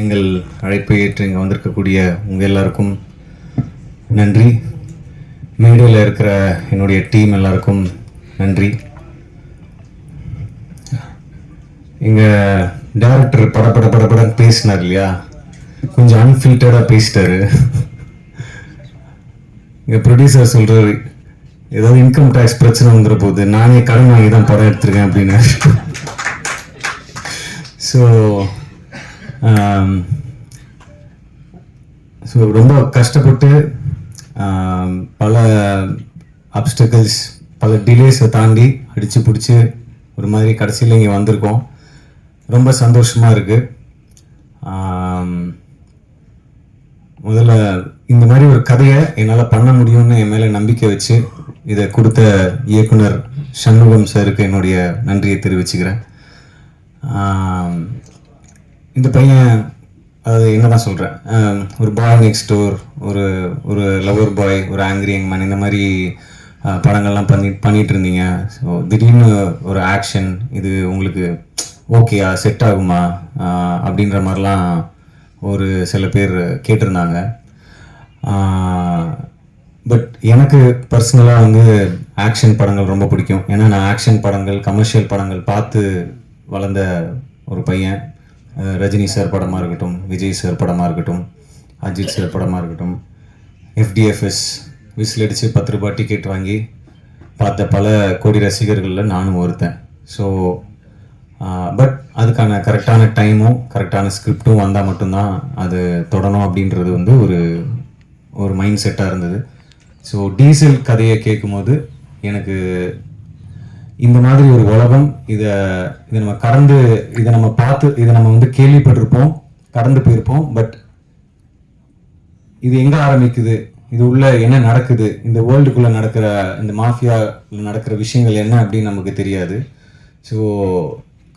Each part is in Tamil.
எங்கள் அழைப்பை ஏற்று இங்கே வந்திருக்கக்கூடிய உங்கள் எல்லாருக்கும் நன்றி. மேடையில் இருக்கிற என்னுடைய டீம் எல்லாருக்கும் நன்றி. இங்கே டேரக்டர் பட பட பட பேசினார் இல்லையா? கொஞ்சம் அன்ஃபில்டர்டாக பேசிட்டாரு. இங்கே ப்ரொடியூசர் சொல்கிறாரு ஏதாவது இன்கம் டேக்ஸ் பிரச்சனை வந்துட போகுது நானே கடன் வாங்கி தான் படம் எடுத்திருக்கேன் அப்படின்னு ஸோ ஸோ ரொம்ப கஷ்டப்பட்டு பல அப்டக்கிள்ஸ் பல டிலேஸை தாண்டி அடித்து பிடிச்சி ஒரு மாதிரி கடைசியில் இங்கே வந்திருக்கோம். ரொம்ப சந்தோஷமாக இருக்குது முதல்ல இந்த மாதிரி ஒரு கதையை என்னால் பண்ண முடியும்னு என் மேலே நம்பிக்கை வச்சு இதை கொடுத்த இயக்குனர் சண்முகம் சாருக்கு என்னுடைய நன்றியை தெரிவிச்சுக்கிறேன். இந்த பையன் அதாவது என்னதான் சொல்கிறேன் ஒரு பாய் நெக்ஸ்ட் டோர் ஒரு ஒரு லவர் பாய் ஒரு ஆங்கிரி யங் மேன் இந்த மாதிரி படங்கள்லாம் பண்ணி பண்ணிட்டு இருந்தீங்க ஸோ திடீர்னு ஒரு ஆக்ஷன் இது உங்களுக்கு ஓகேயா செட் ஆகுமா அப்படின்ற மாதிரிலாம் ஒரு சில பேர் கேட்டிருந்தாங்க. பட் எனக்கு பர்சனலாக வந்து ஆக்ஷன் படங்கள் ரொம்ப பிடிக்கும். ஏன்னா நான் ஆக்ஷன் படங்கள் கமர்ஷியல் படங்கள் பார்த்து வளர்ந்த ஒரு பையன். ரஜினி சார் படமாக இருக்கட்டும் விஜய் சார் படமாக இருக்கட்டும் அஜித் சார் படமாக இருக்கட்டும் எஃப்டிஎஃப்எஸ் விசில் அடித்து பத்து ரூபாய் டிக்கெட் வாங்கி பார்த்த பல கோடி ரசிகர்களில் நானும் ஒருத்தன். ஸோ பட் அதுக்கான கரெக்டான டைமும் கரெக்டான ஸ்கிரிப்டும் வந்தால் மட்டும்தான் அது தொடணும் அப்படின்றது வந்து ஒரு ஒரு மைண்ட் செட்டாக இருந்தது. ஸோ டீசல் கதையை கேட்கும்போது எனக்கு இந்த மாதிரி ஒரு உலகம் இதை இதை நம்ம கடந்து இதை நம்ம பார்த்து இதை நம்ம வந்து கேள்விப்பட்டிருப்போம் கடந்து போயிருப்போம். பட் இது எங்கே ஆரம்பிக்குது? இது உள்ள என்ன நடக்குது? இந்த வேர்ல்டுக்குள்ள நடக்கிற இந்த மாஃபியா நடக்கிற விஷயங்கள் என்ன அப்படின்னு நமக்கு தெரியாது. ஸோ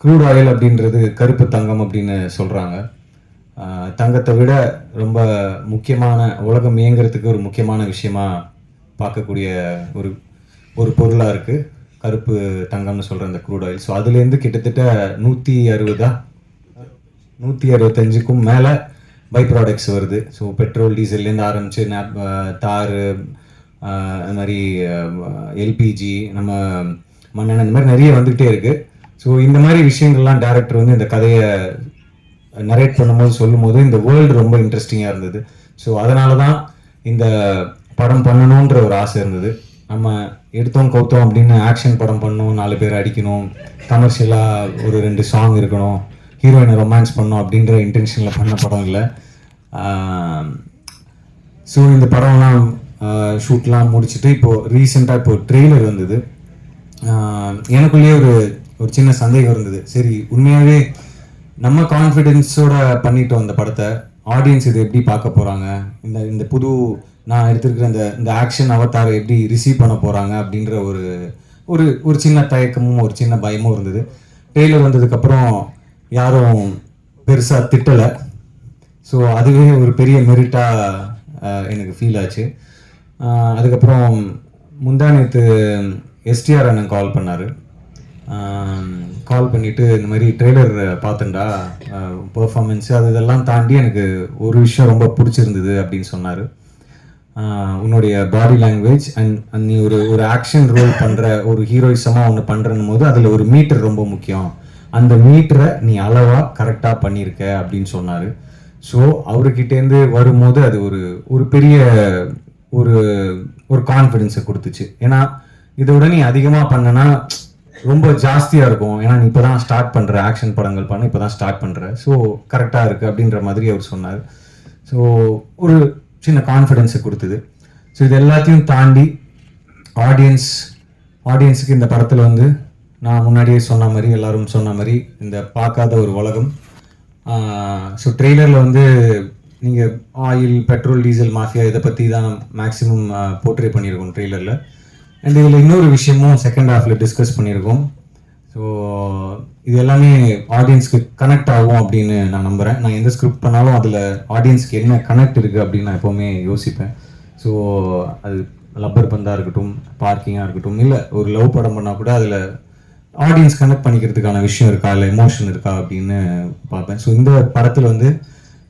க்ரூட் ஆயில் அப்படின்றது கருப்பு தங்கம் அப்படின்னு சொல்கிறாங்க தங்கத்தை விட ரொம்ப முக்கியமான உலகம் இயங்குறதுக்கு ஒரு முக்கியமான விஷயமா பார்க்கக்கூடிய ஒரு ஒரு பொருளாக இருக்குது கருப்பு தங்கம்னு சொல்கிற அந்த க்ரூட் ஆயில் ஸோ அதுலேருந்து கிட்டத்தட்ட நூற்றி அறுபதா? நூற்றி அறுபத்தஞ்சுக்கும் மேலே பை ப்ராடக்ட்ஸ் வருது ஸோ பெட்ரோல் டீசல்லேருந்து ஆரம்பித்து நேப் தார் அது மாதிரி எல்பிஜி நம்ம மண்ணெண்ணெய் இந்த மாதிரி நிறைய வந்துக்கிட்டே இருக்குது ஸோ இந்த மாதிரி விஷயங்கள்லாம் டேரக்டர் வந்து இந்த கதையை நரேட் பண்ணும்போது சொல்லும்போது இந்த வேர்ல்டு ரொம்ப இன்ட்ரெஸ்டிங்காக இருந்தது. ஸோ அதனால தான் இந்த படம் பண்ணணுன்ற ஒரு ஆசை இருந்தது. நம்ம எடுத்தோம் கௌத்தோம் அப்படின்னு ஆக்ஷன் படம் பண்ணணும் நாலு பேர் அடிக்கணும் கமர்ஷியலாக ஒரு ரெண்டு சாங் இருக்கணும் ஹீரோயினை ரொமான்ஸ் பண்ணணும் அப்படின்ற இன்டென்ஷனில் பண்ண படம் இல்லை. ஸோ இந்த படம்லாம் ஷூட்லாம் முடிச்சுட்டு இப்போது ரீசெண்டாக இப்போ ட்ரெய்லர் வந்தது. எனக்குள்ளேயே ஒரு ஒரு சின்ன சந்தேகம் இருந்தது. சரி உண்மையாகவே நம்ம கான்ஃபிடென்ஸோட பண்ணிட்டோம் அந்த படத்தை. ஆடியன்ஸ் இது எப்படி பார்க்க போகிறாங்க இந்த இந்த புது நான் எடுத்திருக்கிற இந்த இந்த ஆக்ஷன் அவதாரை எப்படி ரிசீவ் பண்ண போகிறாங்க அப்படின்ற ஒரு ஒரு ஒரு சின்ன தயக்கமும் ஒரு சின்ன பயமும் இருந்தது. ட்ரெய்லர் வந்ததுக்கப்புறம் யாரும் பெருசாக திட்டலை. ஸோ அதுவே ஒரு பெரிய மெரிட்டாக எனக்கு ஃபீல் ஆச்சு. அதுக்கப்புறம் முந்தா நேற்று எஸ்டிஆர் அண்ணன் கால் பண்ணார். கால் பண்ணிவிட்டு இந்த மாதிரி ட்ரெய்லர் பார்த்தேன்டா பெர்ஃபார்மன்ஸு அது இதெல்லாம் தாண்டி எனக்கு ஒரு விஷயம் ரொம்ப பிடிச்சிருந்தது அப்படின்னு சொன்னார். உன்னுடைய பாடி லாங்குவேஜ் அண்ட் அண்ட் நீ ஒரு ஒரு ஆக்ஷன் ரோல் பண்ணுற ஒரு ஹீரோயிசமாக ஒன்று பண்ணுறன்னும் போது அதில் ஒரு மீட்டர் ரொம்ப முக்கியம். அந்த மீட்டரை நீ அளவாக கரெக்டாக பண்ணியிருக்க அப்படின்னு சொன்னார். ஸோ அவர்கிட்டேருந்து வரும்போது அது ஒரு ஒரு பெரிய ஒரு ஒரு கான்ஃபிடென்ஸை கொடுத்துச்சு. ஏன்னா இதை விட நீ அதிகமாக பண்ணனா ரொம்ப ஜாஸ்தியாக இருக்கும். ஏன்னா நீ இப்போ தான் ஸ்டார்ட் பண்ணுற ஆக்ஷன் படங்கள் பண்ண இப்போ தான் ஸ்டார்ட் பண்ணுற ஸோ கரெக்டாக இருக்குது அப்படின்ற மாதிரி அவர் சொன்னார். ஸோ ஒரு சின்ன கான்ஃபிடென்ஸை கொடுத்தது. ஸோ இது எல்லாத்தையும் தாண்டி ஆடியன்ஸ் ஆடியன்ஸுக்கு இந்த படத்தில் வந்து நான் முன்னாடியே சொன்ன மாதிரி எல்லாரும் சொன்ன மாதிரி இந்த பார்க்காத ஒரு உலகம். ஸோ ட்ரெய்லரில் வந்து நீங்கள் ஆயில் பெட்ரோல் டீசல் மாஃபியா இதை பற்றி தான் மேக்ஸிமம் போர்ட்ரே பண்ணியிருக்கோம் ட்ரெய்லரில் அண்ட் இதில் இன்னொரு விஷயமும் செகண்ட் ஹாஃபில் டிஸ்கஸ் பண்ணியிருக்கோம். ஸோ இது எல்லாமே ஆடியன்ஸ்க்கு கனெக்ட் ஆகும் அப்படின்னு நான் நம்புகிறேன் நான் எந்த ஸ்கிரிப்ட் பண்ணாலும் அதில் ஆடியன்ஸ்க்கு என்ன கனெக்ட் இருக்குது அப்படின்னு நான் எப்போவுமே யோசிப்பேன். ஸோ அது லப்பர் பந்தாக இருக்கட்டும் பார்க்கிங்காக இருக்கட்டும் இல்லை ஒரு லவ் படம் பண்ணால் கூட அதில் ஆடியன்ஸ் கனெக்ட் பண்ணிக்கிறதுக்கான விஷயம் இருக்கா இல்லை எமோஷன் இருக்கா அப்படின்னு பார்ப்பேன். ஸோ இந்த படத்தில் வந்து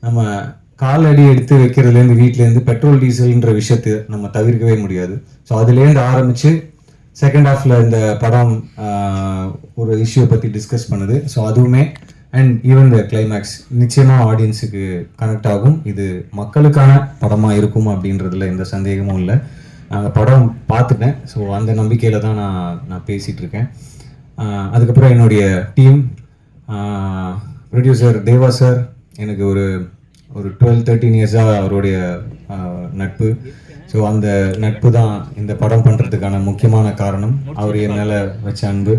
நம்ம காலடி எடுத்து வைக்கிறதுலேருந்து வீட்டிலேருந்து பெட்ரோல் டீசல்ன்ற விஷயத்தை நம்ம தவிர்க்கவே முடியாது. ஸோ அதுலேருந்து ஆரம்பித்து செகண்ட் ஹாஃப்ல இந்த படம் ஒரு இஷ்யூ பற்றி டிஸ்கஸ் பண்ணுது. ஸோ அதுவுமே அண்ட் ஈவன் த கிளைமேக்ஸ் நிச்சயமாக ஆடியன்ஸுக்கு கனெக்ட் ஆகும். இது மக்களுக்கான படமாக இருக்கும் அப்படின்றதுல எந்த சந்தேகமும் இல்லை. நாங்கள் படம் பார்த்துட்டேன். ஸோ அந்த நம்பிக்கையில் தான் நான் நான் பேசிகிட்டு இருக்கேன் அதுக்கப்புறம் என்னுடைய டீம் ப்ரொடியூசர் தேவா சார் எனக்கு ஒரு ஒரு டுவெல் தேர்ட்டீன் இயர்ஸாக அவருடைய நட்பு. ஸோ அந்த நட்பு தான் இந்த படம் பண்ணுறதுக்கான முக்கியமான காரணம். அவர் என் மேலே வச்ச அன்பு.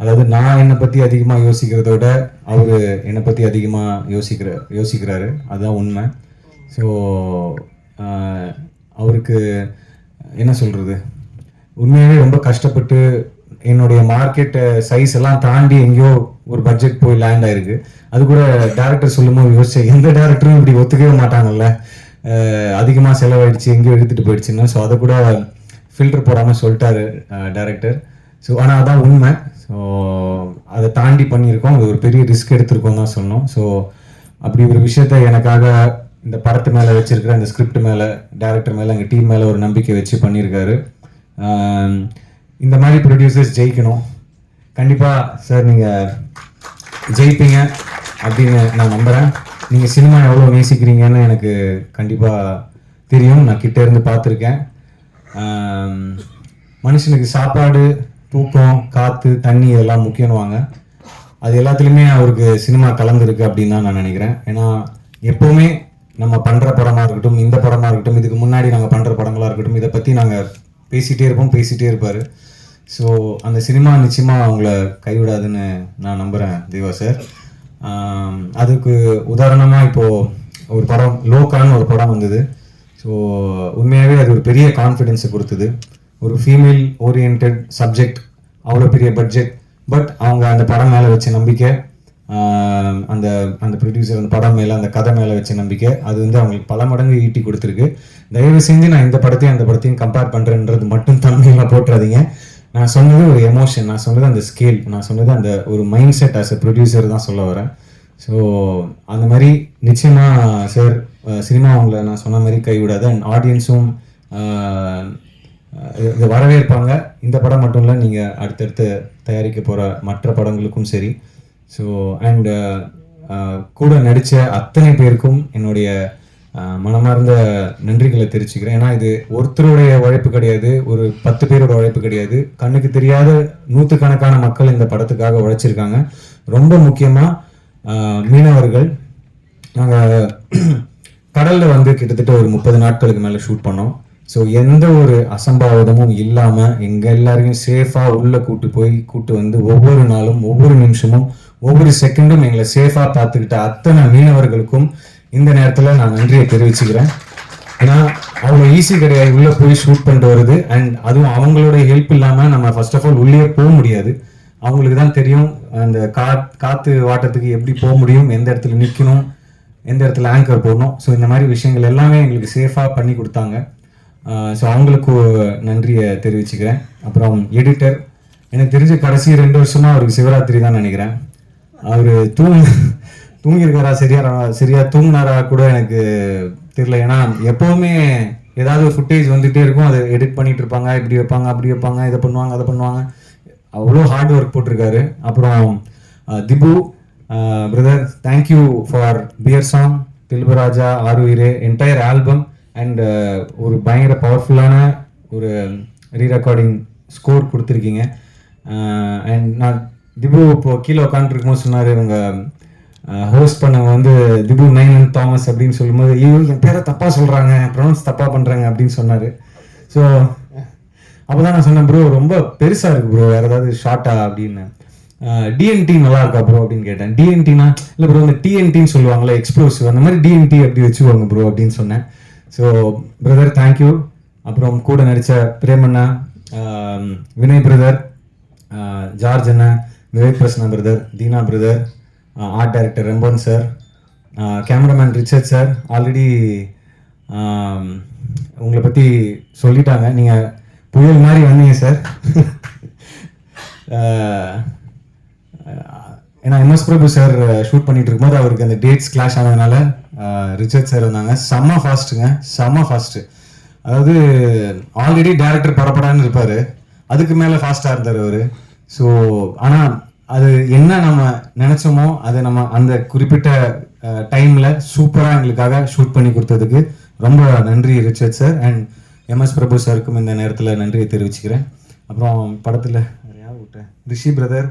அதாவது நான் என்னை பற்றி அதிகமாக யோசிக்கிறத விட அவர் என்னை பற்றி அதிகமாக யோசிக்கிற யோசிக்கிறாரு. அதுதான் உண்மை. ஸோ அவருக்கு என்ன சொல்கிறது உண்மையாகவே ரொம்ப கஷ்டப்பட்டு என்னுடைய மார்க்கெட் சைஸ் எல்லாம் தாண்டி எங்கேயோ ஒரு பட்ஜெட் போய் லேண்ட் ஆயிருக்கு. அது கூட டேரக்டர் சொல்லும்போது யோசிச்சேன் எந்த டேரக்டரும் இப்படி ஒத்துக்கவே மாட்டாங்கல்ல? அதிகமாக செலவாயிடுச்சு எங்கேயோ எடுத்துகிட்டு போயிடுச்சுன்னு. ஸோ அதை கூட ஃபில்டர் போடாமல் சொல்லிட்டாரு டேரக்டர் ஸோ ஆனால் அதான் உண்மை. ஸோ அதை தாண்டி பண்ணியிருக்கோம். அது ஒரு பெரிய ரிஸ்க் எடுத்திருக்கோம் தான் சொன்னோம் ஸோ அப்படி ஒரு விஷயத்த எனக்காக இந்த படத்து மேலே வச்சிருக்கிற இந்த ஸ்கிரிப்ட் மேலே டேரக்டர் மேலே எங்கள் டீம் மேலே ஒரு நம்பிக்கை வச்சு பண்ணியிருக்காரு. இந்த மாதிரி ப்ரொடியூசர்ஸ் ஜெயிக்கணும். கண்டிப்பாக சார் நீங்கள் ஜெயிப்பீங்க அப்படின்னு நான் நம்புகிறேன் நீங்கள் சினிமா எவ்வளோ நேசிக்கிறீங்கன்னு எனக்கு கண்டிப்பாக தெரியும். நான் கிட்ட இருந்து பார்த்துருக்கேன். மனுஷனுக்கு சாப்பாடு தூக்கம் காற்று தண்ணி இதெல்லாம் முக்கியம்னுவாங்க. அது எல்லாத்துலேயுமே அவருக்கு சினிமா கலந்துருக்கு அப்படின்னு தான் நான் நினைக்கிறேன். ஏன்னா எப்போவுமே நம்ம பண்ணுற படமாக இருக்கட்டும் இந்த படமாக இருக்கட்டும் இதுக்கு முன்னாடி நாங்கள் பண்ணுற படங்களாக இருக்கட்டும் இதை பற்றி நாங்கள் பேசிகிட்டே இருப்போம் பேசிகிட்டே இருப்பார். ஸோ அந்த சினிமா நிச்சயமாக அவங்கள கைவிடாதுன்னு நான் நம்புகிறேன் தேவா சார். அதுக்கு உதாரணமாக இப்போது ஒரு படம் லோக்கான்னு ஒரு படம் வந்தது. ஸோ உண்மையாகவே அது ஒரு பெரிய கான்ஃபிடென்ஸை கொடுத்தது. ஒரு ஃபீமேல் ஓரியன்ட் சப்ஜெக்ட் அவ்வளோ பெரிய பட்ஜெட் பட் அவங்க அந்த படம் மேலே வச்ச நம்பிக்கை அந்த அந்த ப்ரொடியூசர் அந்த படம் மேலே அந்த கதை மேலே வச்ச நம்பிக்கை அது வந்து அவங்களுக்கு பல மடங்கு ஈட்டி கொடுத்துருக்கு. தயவு செஞ்சு நான் இந்த படத்தையும் அந்த படத்தையும் கம்பேர் பண்ணுறேன்றது மட்டும் தமிழில் போட்டுறாதீங்க. நான் சொன்னது ஒரு எமோஷன் நான் சொன்னது அந்த ஸ்கேல் நான் சொன்னது அந்த ஒரு mindset as a producer தான் சொல்ல வரேன். ஸோ அந்த மாதிரி நிச்சயமாக சார் சினிமா அவங்கள நான் சொன்ன மாதிரி கைவிடாது. அண்ட் ஆடியன்ஸும் இதை வரவேற்பாங்க. இந்த படம் மட்டும் இல்லை நீங்கள் அடுத்தடுத்து தயாரிக்க போகிற மற்ற படங்களுக்கும் சரி. ஸோ அண்ட் கூட நடித்த அத்தனை பேருக்கும் என்னுடைய மனமார்ந்த நன்றிகளை தெரிவிச்சுக்கிறேன். ஏன்னா இது ஒருத்தருடைய உழைப்பு கிடையாது ஒரு பத்து பேரோட உழைப்பு கிடையாது. கண்ணுக்கு தெரியாத நூற்றுக்கணக்கான மக்கள் இந்த படத்துக்காக உழைச்சிருக்காங்க. ரொம்ப முக்கியமாக மீனவர்கள். நாங்கள் கடலில் வந்து கிட்டத்தட்ட ஒரு முப்பது நாட்களுக்கு மேலே ஷூட் பண்ணோம். ஸோ எந்த ஒரு அசம்பாவிதமும் இல்லாமல் எங்கள் எல்லாரையும் சேஃபாக உள்ளே கூட்டு போய் கூட்டு வந்து ஒவ்வொரு நாளும் ஒவ்வொரு நிமிஷமும் ஒவ்வொரு செகண்டும் எங்களை சேஃபாக பார்த்துக்கிட்ட அத்தனை மீனவர்களுக்கும் இந்த நேரத்தில் நான் நன்றியை தெரிவிச்சுக்கிறேன். ஏன்னா அவ்வளோ ஈஸி கிடையாது. உள்ளே போய் ஷூட் பண்ணிட்டு வருது. அண்ட் அதுவும் அவங்களோட ஹெல்ப் இல்லாமல் நம்ம ஃபர்ஸ்ட் ஆஃப் ஆல் உள்ளே போக முடியாது. அவங்களுக்கு தான் தெரியும் அந்த கா காற்று வாட்டத்துக்கு எப்படி போக முடியும் எந்த இடத்துல நிற்கணும் எந்த இடத்துல ஆங்கர் போடணும். ஸோ இந்த மாதிரி விஷயங்கள் எல்லாமே எங்களுக்கு சேஃபாக பண்ணி கொடுத்தாங்க. ஸோ அவங்களுக்கு நன்றியை தெரிவிச்சுக்கிறேன். அப்புறம் எடிட்டர் எனக்கு தெரிஞ்ச கடைசி ரெண்டு வருஷமாக அவருக்கு சிவராத்திரி தான் நினைக்கிறேன். அவர் தூங் தூங்கியிருக்காரா சரியா சரியா தூங்கினாரா கூட எனக்கு தெரியல. ஏன்னா எப்போவுமே ஏதாவது ஒரு ஃபுட்டேஜ் வந்துகிட்டே இருக்கும். அதை எடிட் பண்ணிட்டு இருப்பாங்க. இப்படி வைப்பாங்க அப்படி வைப்பாங்க இதை பண்ணுவாங்க அதை பண்ணுவாங்க. அவ்வளோ ஹார்ட் ஒர்க் போட்டிருக்காரு. அப்புறம் Dhibu brother thank you for pier song தில்பராஜா ஆறுயிரே என்டையர் ஆல்பம் அண்ட் ஒரு பயங்கர பவர்ஃபுல்லான ஒரு ரீ ரெக்கார்டிங் ஸ்கோர் கொடுத்துருக்கீங்க அண்ட் நான் திபு இப்போ கீழே உட்காந்துருக்கும்போது சொன்னார் இவங்க ஹோஸ்ட் பண்ணவங்க வந்து திபு நைன் தாமஸ் அப்படின்னு சொல்லும்போது ஐயோ என் பேரை தப்பாக சொல்கிறாங்க ப்ரொனவுன்ஸ் தப்பாக பண்ணுறாங்க அப்படின்னு சொன்னார். ஸோ அப்பதான் நான் சொன்னேன் ப்ரோ ரொம்ப பெருசாக இருக்குது ப்ரோ வேறு ஏதாவது ஷார்ட்டா அப்படின்னு. டிஎன்டி நல்லா இருக்கா ப்ரோ அப்படின்னு கேட்டேன். டிஎன்டினா இல்லை ப்ரோ இந்த டிஎன்டின்னு சொல்லுவாங்களே எக்ஸ்ப்ளோசிவ் அந்த மாதிரி டிஎன்டி அப்படி வச்சுக்கோங்க ப்ரோ அப்படின்னு சொன்னேன். ஸோ பிரதர் தேங்க்யூ அப்புறம் கூட நடித்த பிரேமண்ணா வினய் பிரதர் ஜார்ஜ் அண்ணா Vivek Prasanna brother Dheena brother art director ரெம்பன் sir cameraman Richard sir already உங்களை பற்றி சொல்லிட்டாங்க. நீங்கள் புயல் மாதிரி வந்தீங்க சார் ஏன்னா எம்எஸ் பிரபு சார் ஷூட் பண்ணிட்டு இருக்கும்போது அவருக்கு அந்த டேட்ஸ் கிளாஷ் ஆனதுனால ரிச்சர்ட் சார் இருந்தாங்க செம்ம ஃபாஸ்ட்டுங்க செம்ம ஃபாஸ்ட்டு அதாவது ஆல்ரெடி டேரக்டர் பரப்படான்னு இருப்பார். அதுக்கு மேலே ஃபாஸ்ட்டாக இருந்தார் அவர். ஸோ ஆனால் அது என்ன நம்ம நினச்சோமோ அதை நம்ம அந்த குறிப்பிட்ட டைமில் சூப்பராக எங்களுக்காக ஷூட் பண்ணி கொடுத்ததுக்கு ரொம்ப நன்றி Richard sir. And MS Prabhu சாருக்கும் இந்த நேரத்தில் நன்றியை தெரிவிச்சுக்கிறேன். அப்புறம் படத்தில் யார் விட்டேன் ரிஷி பிரதர்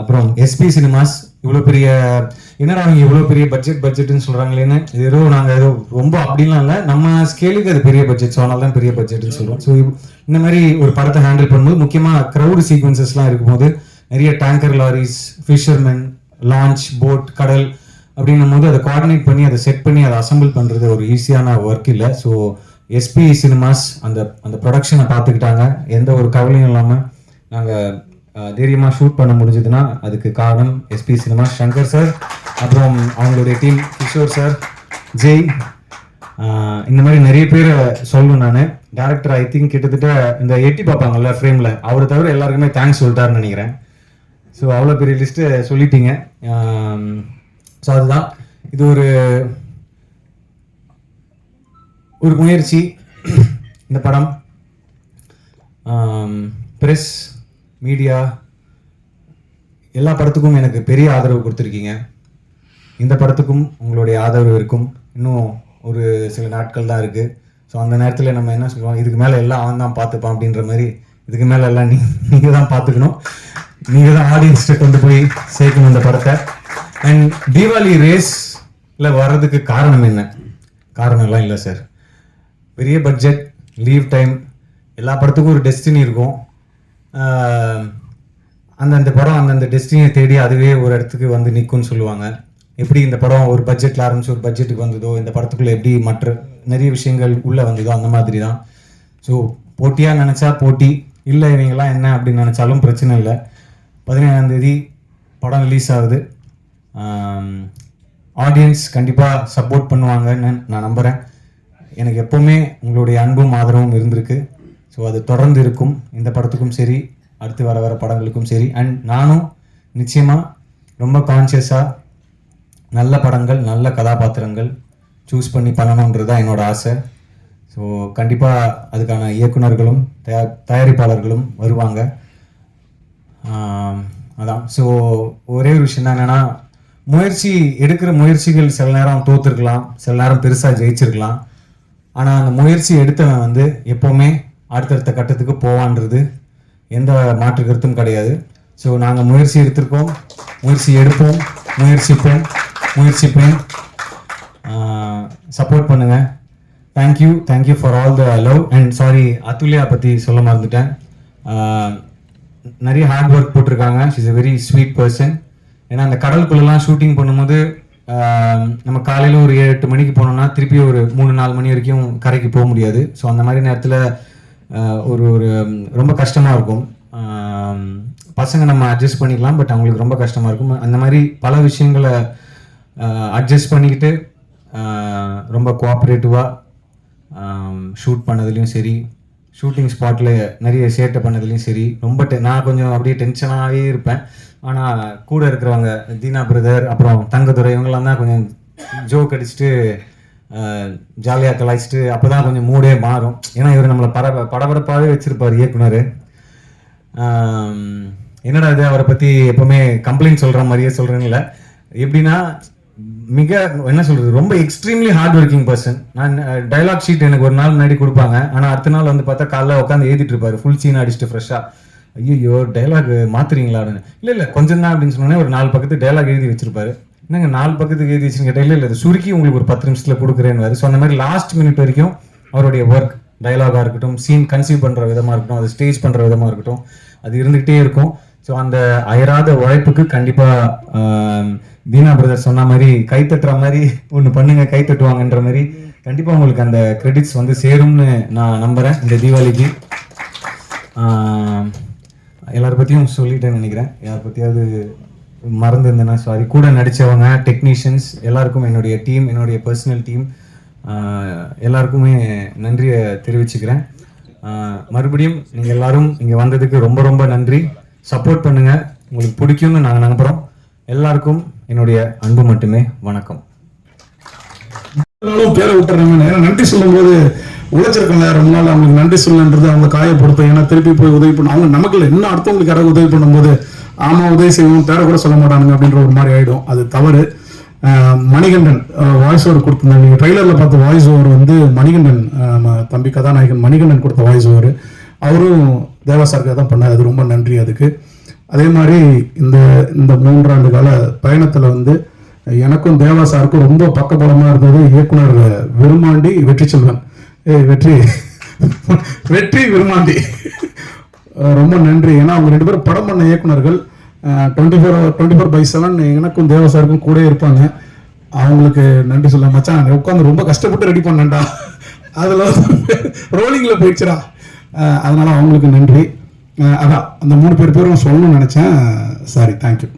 அப்புறம் எஸ்பி சினிமாஸ் இவ்வளோ பெரிய என்னடா அவங்க இவ்வளோ பெரிய பட்ஜெட் பட்ஜெட்னு சொல்கிறாங்களேன்னு இது ஏதோ நாங்கள் ஏதோ ரொம்ப அப்படிலாம் இல்லை. நம்ம ஸ்கேலுக்கு அது பெரிய பட்ஜெட் ஸோ அதனால தான் பெரிய பட்ஜெட்னு சொல்லுவோம் ஸோ இந்த மாதிரி ஒரு படத்தை ஹேண்டில் பண்ணும்போது முக்கியமாக க்ரௌடு சீக்வன்சஸ்லாம் இருக்கும்போது நிறைய tanker lorries fishermen launch boat கடல் அப்படின்னும் போது அதை கோஆர்டினேட் பண்ணி அதை செட் பண்ணி அதை அசம்பிள் பண்ணுறது ஒரு ஈஸியான ஒர்க் இல்லை. ஸோ எஸ்பி சினிமாஸ் அந்த அந்த ப்ரொடக்ஷனை பார்த்துக்கிட்டாங்க. எந்த ஒரு கவலையும் இல்லாமல் நாங்கள் தைரியமாக ஷூட் பண்ண முடிஞ்சதுன்னா அதுக்கு காரணம் எஸ்பி சினிமாஸ் சங்கர் சார் அப்புறம் அவங்களுடைய டீம் கிஷோர் சார் ஜெய். இந்த மாதிரி நிறைய பேர் சொல்லணும் நான். டேரக்டர் ஐ திங்க் கிட்டத்தட்ட இந்த எட்டி பார்ப்பாங்கல்ல ஃப்ரேமில் அவரை தவிர எல்லாருக்குமே தேங்க்ஸ் சொல்லிட்டாருன்னு நினைக்கிறேன். ஸோ அவ்வளோ பெரிய லிஸ்ட்டு சொல்லிட்டீங்க. ஸோ அதுதான். இது ஒரு ஒரு முயற்சி. இந்த படம். ப்ரெஸ் மீடியா எல்லா படத்துக்கும் எனக்கு பெரிய ஆதரவு கொடுத்துருக்கீங்க. இந்த படத்துக்கும் உங்களுடைய ஆதரவு இருக்கும். இன்னும் ஒரு சில நாட்கள் தான் இருக்குது ஸோ அந்த நேரத்தில் நம்ம என்ன சொல்லுவோம்? இதுக்கு மேலே எல்லாம் அவன் தான் பார்த்துப்பான் அப்படின்ற மாதிரி இதுக்கு மேலே எல்லாம் நீ நீங்கள் தான் பார்த்துக்கணும். நீங்கள் தான் ஆடியன்ஸ்கிட்ட கொண்டு போய் சேர்க்கணும் இந்த படத்தை. அண்ட் தீபாவளி ரேஸில் வர்றதுக்கு காரணம் என்ன? காரணம்லாம் இல்லை சார் பெரிய பட்ஜெட் லீவ் டைம் எல்லா படத்துக்கும் ஒரு டெஸ்டினி இருக்கும். அந்தந்த படம் அந்தந்த டெஸ்டினியை தேடி அதுவே ஒரு இடத்துக்கு வந்து நிற்கும்னு சொல்லுவாங்க. எப்படி இந்த படம் ஒரு பட்ஜெட்டில் ஆரம்பிச்சு ஒரு பட்ஜெட்டுக்கு வந்ததோ இந்த படத்துக்குள்ளே எப்படி மற்ற நிறைய விஷயங்கள் உள்ளே வந்ததோ அந்த மாதிரி தான் ஸோ போட்டியாக நினச்சா போட்டி இல்லை இவங்கெல்லாம் என்ன அப்படின்னு நினச்சாலும் பிரச்சனை இல்லை. பதினேழாம் தேதி படம் ரிலீஸ் ஆகுது. ஆடியன்ஸ் கண்டிப்பாக சப்போர்ட் பண்ணுவாங்கன்னு நான் நம்புகிறேன் எனக்கு எப்போவுமே உங்களுடைய அன்பும் ஆதரவும் இருந்திருக்கு. ஸோ அது தொடர்ந்து இருக்கும். இந்த படத்துக்கும் சரி அடுத்து வர வர படங்களுக்கும் சரி. அண்ட் நானும் நிச்சயமாக ரொம்ப கான்ஷியஸாக நல்ல படங்கள் நல்ல கதாபாத்திரங்கள் சூஸ் பண்ணி பண்ணணுன்றது தான் என்னோட ஆசை. ஸோ கண்டிப்பாக அதுக்கான இயக்குனர்களும் தயா தயாரிப்பாளர்களும் வருவாங்க. அதான். ஸோ ஒரே ஒரு விஷயம் தான் என்னென்னா முயற்சி எடுக்கிற முயற்சிகள் சில நேரம் தோத்துருக்கலாம் சில நேரம் பெருசாக ஜெயிச்சிருக்கலாம். ஆனால் அந்த முயற்சி எடுத்தவன் வந்து எப்போவுமே அடுத்தடுத்த கட்டத்துக்கு போவான்றது எந்த மாற்று கருத்தும் கிடையாது. ஸோ நாங்கள் முயற்சி எடுத்திருக்கோம் முயற்சி எடுப்போம் முயற்சிப்போம் முயற்சிப்பேன். சப்போர்ட் பண்ணுங்க. Thank you thank you for all the love and sorry Athulya பற்றி சொல்ல மறந்துட்டேன். நிறைய ஹார்ட் ஒர்க் போட்டிருக்காங்க. She's a very sweet person ஏன்னா அந்த கடலுக்குள்ளெல்லாம் ஷூட்டிங் பண்ணும்போது நம்ம காலையில் ஒரு ஏழு எட்டு மணிக்கு போனோம்னா திருப்பி ஒரு மூணு நாலு மணி வரைக்கும் கரைக்கு போக முடியாது. ஸோ அந்த மாதிரி நேரத்தில் ஒரு ஒரு ரொம்ப கஷ்டமாக இருக்கும். பசங்க நம்ம அட்ஜஸ்ட் பண்ணிக்கலாம் பட் அவங்களுக்கு ரொம்ப கஷ்டமாக இருக்கும். அந்த மாதிரி பல விஷயங்களை அட்ஜஸ்ட் பண்ணிக்கிட்டு ரொம்ப கோஆப்ரேட்டிவாக ஷூட் பண்ணதுலேயும் சரி ஷூட்டிங் ஸ்பாட்டில் நிறைய சேட்டை பண்ணதுலேயும் சரி ரொம்ப நான் கொஞ்சம் அப்படியே டென்ஷனாகவே இருப்பேன். ஆனால் கூட இருக்கிறவங்க தீனா பிரதர் அப்புறம் தங்கதுரை இவங்கெல்லாம் தான் கொஞ்சம் ஜோக் அடிச்சுட்டு ஜாலியாக கலாய்ச்சிட்டு அப்போ தான் கொஞ்சம் மூடே மாறும். ஏன்னா இவர் நம்மளை பர படபடப்பாகவே வச்சுருப்பார் இயக்குனர். என்னடா இது அவரை பற்றி எப்போவுமே கம்ப்ளைண்ட் சொல்கிற மாதிரியே சொல்கிறேன்ல எப்படின்னா மிக என்ன சொல்கிறது ரொம்ப எக்ஸ்ட்ரீம்லி ஹார்ட் ஒர்க்கிங் பர்சன் நான் டைலாக் ஷீட் எனக்கு ஒரு நாள் முன்னாடி கொடுப்பாங்க. ஆனால் அடுத்த நாள் வந்து பார்த்தா காலைல உட்காந்து எழுதிட்டு இருப்பாரு. ஃபுல் சீன் அடிச்சுட்டு ஃப்ரெஷ்ஷாக ஐயோ டைலாக் மாத்துறீங்களான்னு இல்லை இல்லை கொஞ்சம் தான் அப்படின்னு சொன்னோன்னே ஒரு நாலு பக்கத்து டைலாக் எழுதி வச்சிருப்பாரு. என்னங்க நாலு பக்கத்துக்கு எழுதி வச்சுன்னு கேட்டால் இல்லை இல்லை சுருக்கி உங்களுக்கு ஒரு பத்து நிமிஷத்தில் கொடுக்குறேன்னு ஸோ அந்த மாதிரி லாஸ்ட் மினிட் வரைக்கும் அவருடைய ஒர்க் டைலாகாக இருக்கட்டும் சீன் கன்சீவ் பண்ணுற விதமாக இருக்கட்டும் அது ஸ்டேஜ் பண்ணுற விதமாக இருக்கட்டும் அது இருந்துகிட்டே இருக்கும். ஸோ அந்த அயராத உழைப்புக்கு கண்டிப்பாக தீனா பிரதர் சொன்ன மாதிரி கை தட்டுற மாதிரி ஒன்று பண்ணுங்க கை தட்டுவாங்கன்ற மாதிரி கண்டிப்பாக உங்களுக்கு அந்த கிரெடிட்ஸ் வந்து சேரும்னு நான் நம்புகிறேன் இந்த தீபாவளிக்கு. ஆஹ் எல்லார பற்றியும் சொல்லிட்டேன்னு நினைக்கிறேன். யார் பற்றியாவது மறந்துருந்தேன்னா சாரி கூட நடித்தவங்க டெக்னீஷியன்ஸ் எல்லாருக்கும் என்னுடைய டீம் என்னுடைய பர்சனல் டீம் எல்லாருக்குமே நன்றியை தெரிவிச்சுக்கிறேன். மறுபடியும் நீங்கள் எல்லாரும் இங்கே வந்ததுக்கு ரொம்ப ரொம்ப நன்றி. சப்போர்ட் பண்ணுங்கள் உங்களுக்கு பிடிக்கும்னு நாங்கள் நம்புகிறோம் எல்லாருக்கும் என்னுடைய அன்பு மட்டுமே. வணக்கம். பேரை விட்டுறாங்க. ஏன்னா நன்றி சொல்லும்போது உழைச்சிருக்காங்க. ரொம்ப நாள் அவங்களுக்கு நன்றி சொல்லன்றது அவங்க காயப்படுத்தும் ஏன்னா திருப்பி போய் உதவி பண்ணும் அவங்க நமக்கு இல்லை. இன்னும் அடுத்தவங்களுக்கு யாராவது உதவி பண்ணும்போது ஆமா உதவி செய்வோம். பேரை கூட சொல்ல மாட்டானுங்க அப்படின்ற ஒரு மாதிரி ஆயிடும். அது தவறு. மணிகண்டன் வாய்ஸ் ஓவர் கொடுத்துருந்தாங்க. நீங்கள் ட்ரைலரில் பார்த்த வாய்ஸ் ஓவர் வந்து மணிகண்டன் நம்ம தம்பி கதாநாயகன் மணிகண்டன் கொடுத்த வாய்ஸ் ஓவர் அவரும் தேவா தான் பண்ணார். அது ரொம்ப நன்றி அதுக்கு. அதே மாதிரி இந்த இந்த மூன்றாண்டு கால பயணத்தில் வந்து எனக்கும் தேவாசாருக்கும் ரொம்ப பக்கபலமாக இருந்தது இயக்குனர் விருமாண்டி வெற்றி செல்வன் ஏய் வெற்றி வெற்றி விருமாண்டி ரொம்ப நன்றி. ஏன்னா அவங்க ரெண்டு பேரும் படம் பண்ண இயக்குனர்கள் twenty four twenty four by seven எனக்கும் தேவசாருக்கும் கூட இருப்பாங்க. அவங்களுக்கு நன்றி சொல்ல மச்சான் உட்காந்து ரொம்ப கஷ்டப்பட்டு ரெடி பண்ணேன்டா. அதில் ரோலிங்கில் போயிடுச்சுடா. அதனால் அவங்களுக்கு நன்றி. அதான் அந்த மூணு பேர் பேரும் சொல்லணும்னு நினச்சேன். Sorry thank you